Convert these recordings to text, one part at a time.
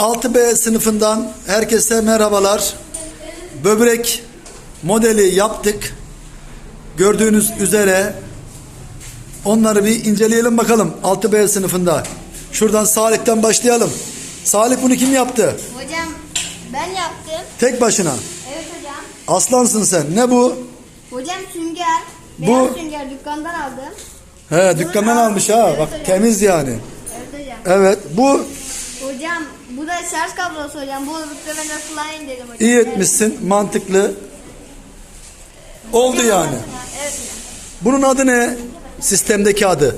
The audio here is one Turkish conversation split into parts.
6B sınıfından herkese merhabalar. Böbrek modeli yaptık. Gördüğünüz üzere onları bir inceleyelim bakalım 6B sınıfında. Şuradan Salih'ten başlayalım. Salih bunu kim yaptı? Hocam ben yaptım. Tek başına. Evet hocam. Aslansın sen. Ne bu? Hocam sünger. Bu- Beyaz sünger dükkandan aldım. He dükkandan almış ha. Bak temiz yani. Evet hocam. Evet bu Hocam bu da şarj kablosu hocam. Bu olursa ben nasıl layın dedim hocam. iyi etmişsin. Mantıklı. Oldu yani. Evet. Bunun adı ne? Sistemdeki adı.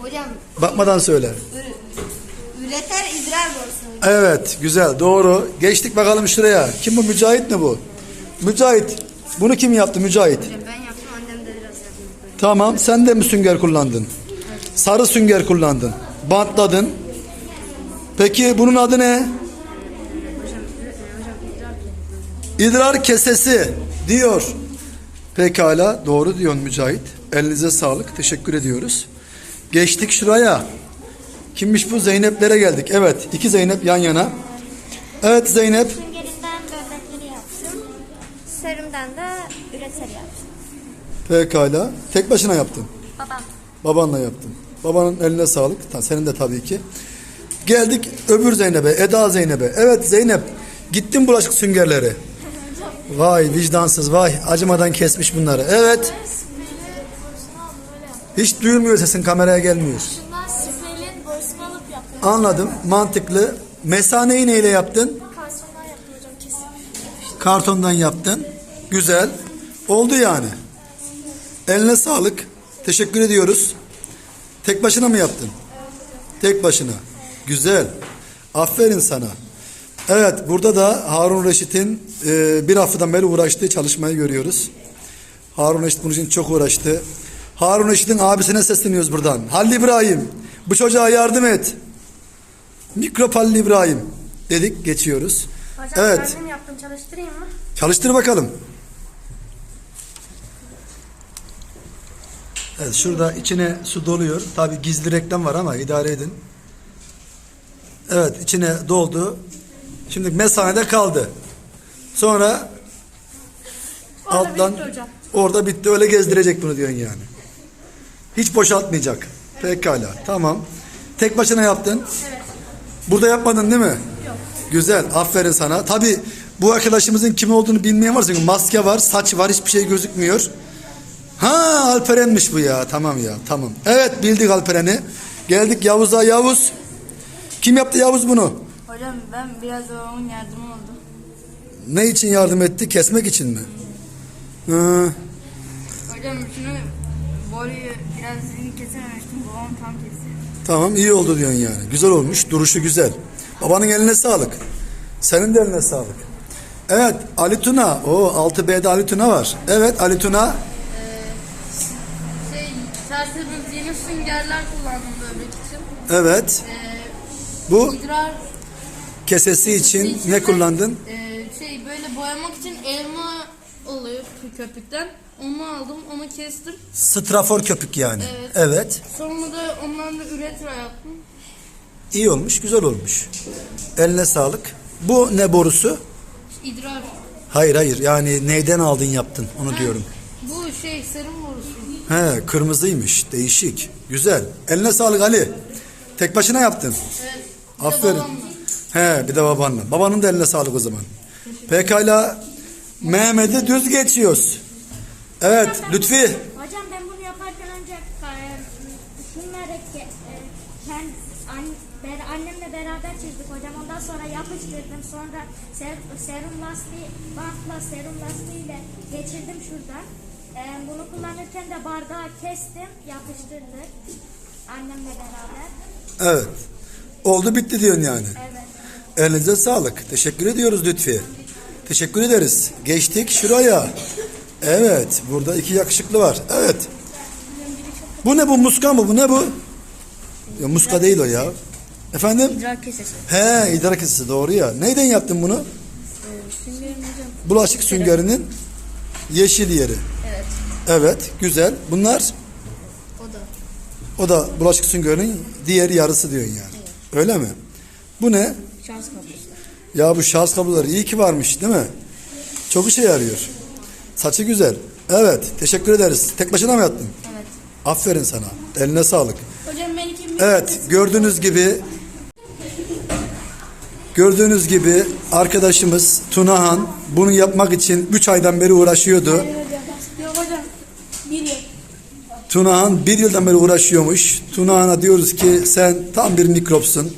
Hocam Bakmadan söyle. üreter idrar borusu. Evet güzel doğru. Geçtik bakalım şuraya. Kim bu Mücahit mi bu? Mücahit. Bunu kim yaptı Mücahit? Ben yaptım annem de biraz yaptı. Tamam sen de mi sünger kullandın? Sarı sünger kullandın. Bantladın. Peki bunun adı ne? İdrar kesesi diyor. Pekala doğru diyorsun Mücahit. Elinize sağlık. Teşekkür ediyoruz. Geçtik şuraya. Kimmiş bu? Zeynep'lere geldik. Evet iki Zeynep yan yana. Evet Zeynep. Süngerinden böbrekleri yaptım. Serumdan da üreter yaptım. Pekala. Tek başına yaptın. Babam. Babanla yaptın. Babanın eline sağlık. Senin de tabii ki. Geldik öbür Zeynep'e. Eda Zeynep'e. Evet Zeynep. Gittin bulaşık süngerleri. Vay vicdansız vay. Acımadan kesmiş bunları. Evet. Hiç duyulmuyor sesin kameraya gelmiyor. Anladım. Mantıklı. Mesaneyi neyle yaptın? Kartondan yaptın. Güzel. Oldu yani. Eline sağlık. Teşekkür ediyoruz. Tek başına mı yaptın? Tek başına. Güzel. Aferin sana. Evet burada da Harun Reşit'in e, bir haftadan beri uğraştığı çalışmayı görüyoruz. Harun Reşit bunun için çok uğraştı. Harun Reşit'in abisine sesleniyoruz buradan. Halil İbrahim bu çocuğa yardım et. Mikrop Halil İbrahim dedik geçiyoruz. Hocam Evet. kendim yaptım çalıştırayım mı? Çalıştır bakalım. Evet şurada içine su doluyor. Tabi gizli reklam var ama idare edin. Evet içine doldu. Şimdi mesanede kaldı. Sonra alttan bitti hocam. orada bitti öyle gezdirecek bunu diyorsun yani. Hiç boşaltmayacak. Pekala tamam. Tek başına yaptın. Evet. Burada yapmadın değil mi? Yok. Güzel. Aferin sana. Tabi bu arkadaşımızın kim olduğunu bilmeyen varsa çünkü maske var, saç var, hiçbir şey gözükmüyor. Ha Alperen'miş bu ya. Tamam ya. Tamam. Evet bildik Alperen'i. Geldik Yavuz'a. Yavuz. Kim yaptı Yavuz bunu? Hocam ben biraz babamın yardımı oldu. Ne için yardım etti? Kesmek için mi? Hı. Hocam şunu boruyu biraz zilini kesememiştim. Babam tam kesti. Tamam iyi oldu diyorsun yani. Güzel olmuş. Duruşu güzel. Babanın eline sağlık. Senin de eline sağlık. Evet Ali Tuna. O 6B'de Ali Tuna var. Evet Ali Tuna. Şey tertemiz yeni süngerler kullandım böbrek için. Evet. Ee, Bu idrar kesesi için ne kullandın? e, şey böyle boyamak için elma oluyor köpükten. Onu aldım, onu kestim. Strafor köpük yani. Evet. evet. Sonra da onlarla üretra yaptım. İyi olmuş, güzel olmuş. Eline sağlık. Bu ne borusu? İdrar. Hayır hayır yani neyden aldın yaptın onu diyorum. Bu şey serum borusu. He kırmızıymış değişik güzel. Eline sağlık Ali. Tek başına yaptın. Evet. Aferin. He bir de babanla. Babanın da eline sağlık o zaman. Pekala Mehmet'i düz geçiyoruz. Evet Lütfi. Hocam ben bunu yaparken önce e, ke, e, kend, an, ber, annemle beraber çizdik hocam. Ondan sonra yapıştırdım. Sonra ser, serum lastiği, bantla serum lastiğiyle geçirdim şuradan. E, bunu kullanırken de bardağı kestim, yapıştırdık. Annemle beraber. Evet. Oldu bitti diyorsun yani. Evet. Elinize sağlık. Teşekkür ediyoruz Lütfi. Teşekkür ederiz. Geçtik şuraya. Evet. Burada iki yakışıklı var. Evet. Bu ne bu? Muska mı? Bu ne bu? Ya, muska değil o ya. Efendim? İdrar kesesi. He idrar kesesi doğru ya. Neyden yaptın bunu? Hocam. Bulaşık süngerinin yeşil yeri. Evet. Evet güzel. Bunlar O da. o da bulaşık süngerinin diğer yarısı diyorsun yani. Öyle mi? Bu ne? Şans kablosu. Ya bu şarj kabloları iyi ki varmış değil mi? Çok işe yarıyor. Saçı güzel. Evet teşekkür ederiz. Tek başına mı yattın? Evet. Aferin sana. Eline sağlık. Hocam benimki mi? Evet gördüğünüz gibi gördüğünüz gibi arkadaşımız Tunahan bunu yapmak için 3 aydan beri uğraşıyordu. Yok hocam. Bir yıl. Tunahan bir yıldan beri uğraşıyormuş. Tunahan'a diyoruz ki sen tam bir mikropsun.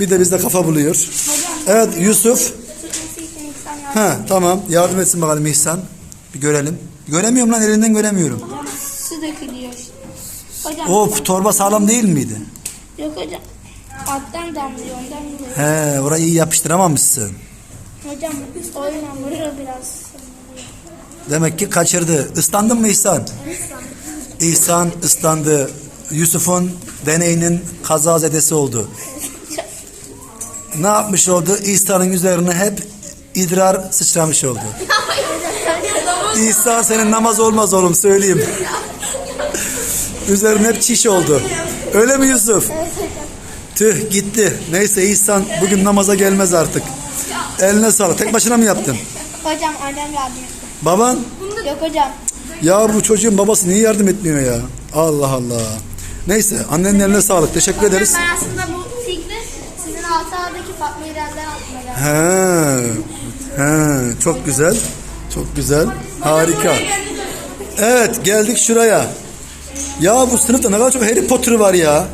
Bir de bizde kafa buluyor. Evet Yusuf. Ha tamam yardım etsin bakalım İhsan. Bir görelim. Göremiyorum lan elinden göremiyorum. Su dökülüyor. Hocam. Of torba sağlam değil miydi? Yok hocam. Alttan damlıyor ondan dolayı. He orayı iyi yapıştıramamışsın. Hocam oyuna vuruyor biraz. Demek ki kaçırdı. Islandın mı İhsan? İhsan ıslandı. Yusuf'un deneyinin kazazedesi oldu. Ne yapmış oldu? İhsan'ın üzerine hep idrar sıçramış oldu. İhsan senin namaz olmaz oğlum söyleyeyim. Üzerine hep çiş oldu. Öyle mi Yusuf? Tüh gitti. Neyse İhsan bugün namaza gelmez artık. Eline sağlık. Tek başına mı yaptın? Hocam annem yardım etti. Baban? Yok hocam. Ya bu çocuğun babası niye yardım etmiyor ya? Allah Allah. Neyse annenin eline sağlık. Teşekkür ederiz. Ben aslında bu fikri sizin altı ağdaki Fatma İrem'den. He. He. Çok güzel. Çok güzel. Harika. Evet geldik şuraya. Ya bu sınıfta ne kadar çok Harry Potter var ya.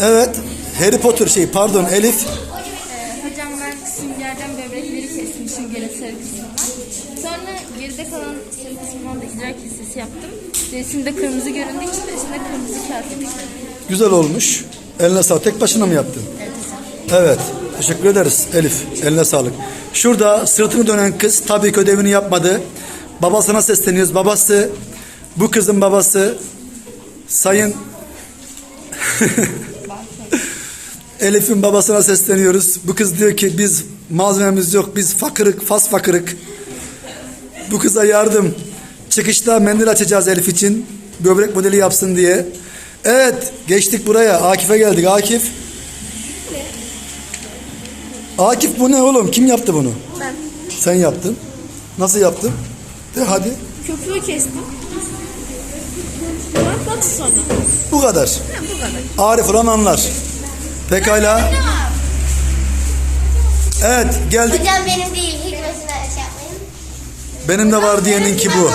Evet. Harry Potter şey pardon Elif. Yaptım. Resimde kırmızı göründüğü için resimde kırmızı kağıt yapıştırdım. Güzel olmuş. Eline sağlık. Tek başına mı yaptın? Evet. Teşekkür ederiz Elif. Eline sağlık. Şurada sırtını dönen kız tabii ki ödevini yapmadı. Babasına sesleniyoruz. Babası, bu kızın babası Sayın Elif'in babasına sesleniyoruz. Bu kız diyor ki biz malzememiz yok. Biz fakırık, fas fakırık. Bu kıza yardım. Çıkışta mendil açacağız Elif için. Böbrek modeli yapsın diye. Evet geçtik buraya. Akif'e geldik. Akif. Akif bu ne oğlum? Kim yaptı bunu? Ben Sen yaptın. Nasıl yaptın? De hadi. köprüyü kestim. Bak sonra. Bu kadar. Arif olan anlar. Pekala. Evet geldik. Hocam benim değil. Yapmayın. Benim de var diyeninki bu.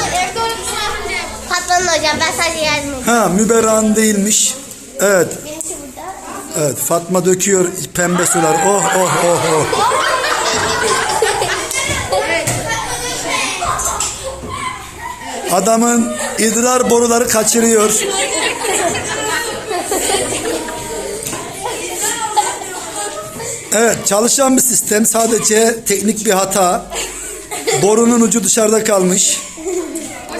Patlanın hocam ben sadece yardım edeyim. Ha müberran değilmiş. Evet. Benimki burada. Evet Fatma döküyor pembe sular. Oh oh oh oh. Adamın idrar boruları kaçırıyor. Evet çalışan bir sistem sadece teknik bir hata. Borunun ucu dışarıda kalmış.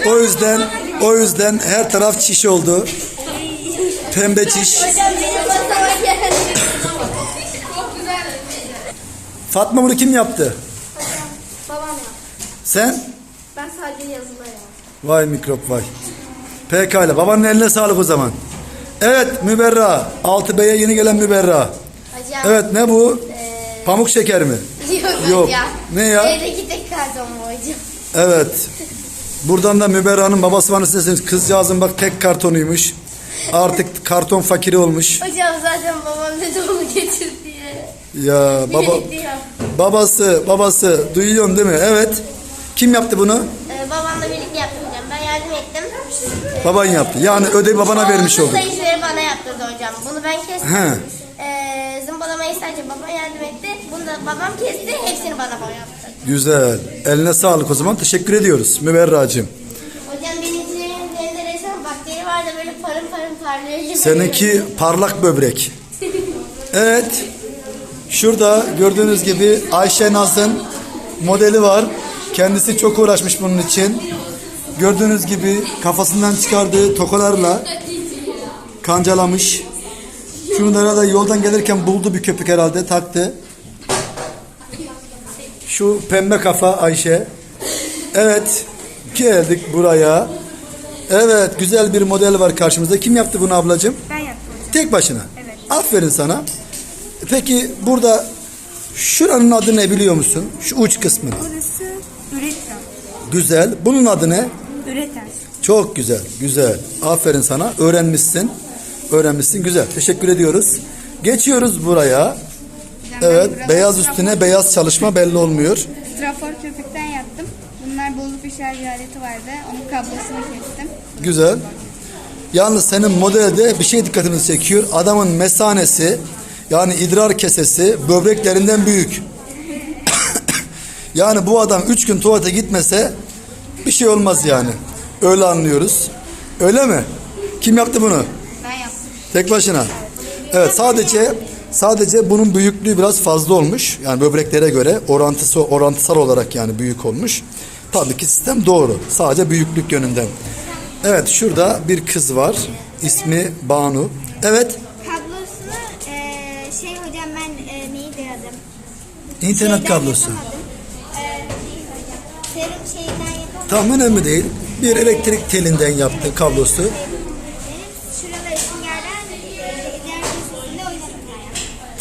O yüzden o yüzden her taraf çiş oldu. Pembe çiş. Fatma bunu kim yaptı? Babam ya. Sen? Ben sadece yazılı ya. Vay mikrop vay. Pekala babanın eline sağlık o zaman. Evet Müberra. 6B'ye yeni gelen Müberra. Hocam. Evet ne bu? Eee, Pamuk şeker mi? yok, Yok. hocam. Ne ya? Evdeki hocam? Evet. Buradan da Müberra'nın babası bana sesleniyor. Kızcağızın bak tek kartonuymuş. Artık karton fakiri olmuş. Hocam zaten babam dedi onu getir diye. Ya baba Birlikte babası babası duyuyorsun değil mi? Evet. Kim yaptı bunu? Ee, babamla birlikte yaptım hocam. Ben yardım ettim. Baban yaptı. Yani ödevi babana vermiş Babamın olduk. da işleri bana yaptırdı hocam. Bunu ben kestim. He. Ee, zımbalamayı sadece babam yardım etti. Bunu da babam kesti. Hepsini bana boy yaptı. Güzel. Eline sağlık o zaman. Teşekkür ediyoruz Müberra'cığım. Hocam benimkilerin üzerinde resmen bakteri var da böyle parın parın parlıyor. Seninki parlak böbrek. Evet. Şurada gördüğünüz gibi Ayşe Naz'ın modeli var. Kendisi çok uğraşmış bunun için. Gördüğünüz gibi kafasından çıkardığı tokalarla kancalamış. Şunları da yoldan gelirken buldu bir köpük herhalde taktı. Şu pembe kafa Ayşe. Evet. Geldik buraya. Evet güzel bir model var karşımızda. Kim yaptı bunu ablacığım? Ben yaptım hocam. Tek başına. Evet. Aferin sana. Peki burada şuranın adı ne biliyor musun? Şu uç kısmı. Burası üreten. Güzel. Bunun adı ne? Üreten. Çok güzel, güzel. Aferin sana. Öğrenmişsin. Öğrenmişsin. Güzel. Teşekkür ediyoruz. Geçiyoruz buraya. Evet, beyaz üstüne beyaz çalışma belli olmuyor. Strafor köpükten yaptım. Bunlar bozuk bir şarj aleti vardı. Onun kablosunu kestim. Güzel. Yalnız senin modelde bir şey dikkatimizi çekiyor. Adamın mesanesi yani idrar kesesi böbreklerinden büyük. yani bu adam üç gün tuvalete gitmese bir şey olmaz yani. Öyle anlıyoruz. Öyle mi? Kim yaptı bunu? Ben yaptım. Tek başına. Evet sadece sadece bunun büyüklüğü biraz fazla olmuş. Yani böbreklere göre orantısı orantısal olarak yani büyük olmuş. Tabii ki sistem doğru. Sadece büyüklük yönünden. Evet şurada bir kız var. İsmi Banu. Evet Kablosunu eee, şey hocam ben eee, neydi adım? internet Şeyden kablosu. yapamadım. Hocam. Serum şeyden yapamadım. Önemli değil. Bir elektrik telinden yaptı kablosu.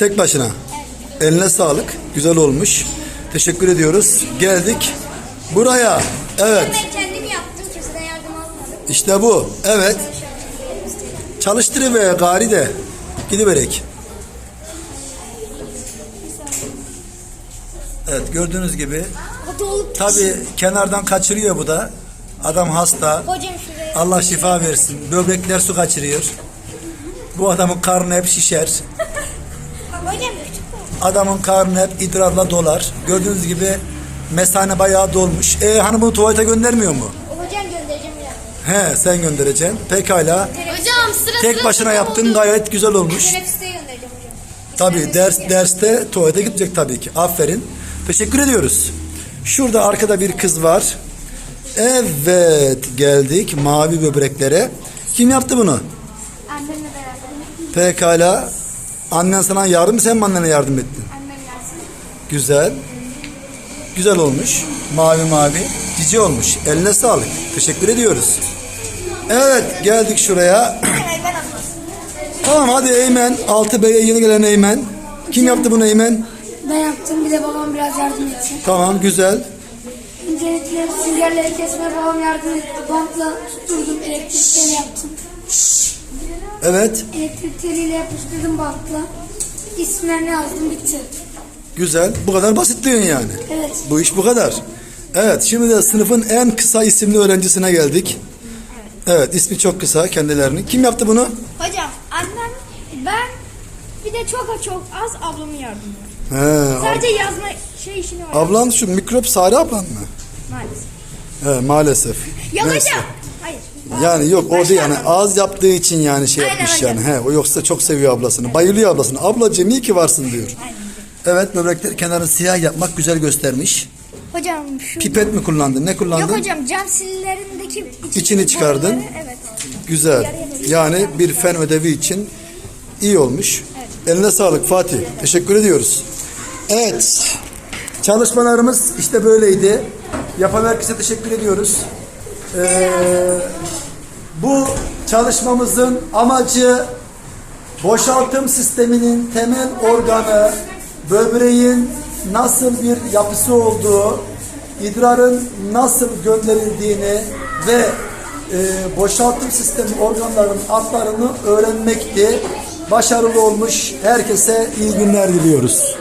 Tek başına. Eline sağlık. Güzel olmuş. Teşekkür ediyoruz. Geldik buraya. Evet. Ben kendim yaptım. Kimseden yardım almadım. İşte bu. Evet. Çalıştırıver gari de. Gidiverek. Evet gördüğünüz gibi tabi kenardan kaçırıyor bu da. Adam hasta. Allah şifa versin. Böbrekler su kaçırıyor. Bu adamın karnı hep şişer. Adamın karnı hep idrarla dolar. Gördüğünüz gibi mesane bayağı dolmuş. E hanım bunu tuvalete göndermiyor mu? Hocam göndereceğim ya. He sen göndereceksin. Pekala. Hocam sıra Tek başına yaptın gayet güzel olmuş. Teneffüste göndereceğim hocam. Tabii ders derste tuvalete gidecek tabii ki. Aferin. Teşekkür ediyoruz. Şurada arkada bir kız var. Evet geldik mavi böbreklere. Kim yaptı bunu? Annemle beraber. Pekala. Annen sana yardım sen mi annene yardım ettin? Annem gelsin. Güzel. Güzel olmuş. Mavi mavi. Cici olmuş. Eline sağlık. Teşekkür ediyoruz. Evet geldik şuraya. tamam hadi Eymen. 6B'ye yeni gelen Eymen. Kim yaptı bunu Eymen? Ben yaptım bir de babam biraz yardım etti. Tamam güzel. Öncelikle süngerleri kesmeye babam yardım etti. Bantla tutturdum elektrik teli yaptım. Evet Elektrik teliyle yapıştırdım bantla. İsimlerini yazdım bitti. güzel. Bu kadar basit diyorsun yani. Evet. Bu iş bu kadar. Evet şimdi de sınıfın en kısa isimli öğrencisine geldik. Evet ismi çok kısa kendilerinin. Kim yaptı bunu? Hocam annem ben bir de çok çok az ablamın yardımı var. He, Sadece yazma şey işini var. ablan şu mikrop Sare ablan mı? Maalesef. He, maalesef. Yok Neyse. hocam. Yani yok o Başka değil yani az yaptığı için yani şey Aynen, yapmış yani. He, o yoksa çok seviyor ablasını. Bayılıyor ablasını. Ablacığım iyi ki varsın diyor. Evet böbrekler kenarını siyah yapmak güzel göstermiş. Hocam şu Pipet mi kullandın? Ne kullandın? Yok hocam cam sillerindeki İçini çıkardın. boruları, Evet. Güzel. Yani bir fen ödevi için iyi olmuş. Eline sağlık Fatih. Teşekkür ediyoruz. Evet. Çalışmalarımız işte böyleydi. Yapan herkese teşekkür ediyoruz. Ee, bu çalışmamızın amacı boşaltım sisteminin temel organı böbreğin nasıl bir yapısı olduğu, idrarın nasıl gönderildiğini ve e, boşaltım sistemi organlarının adlarını öğrenmekti. Başarılı olmuş herkese iyi günler diliyoruz.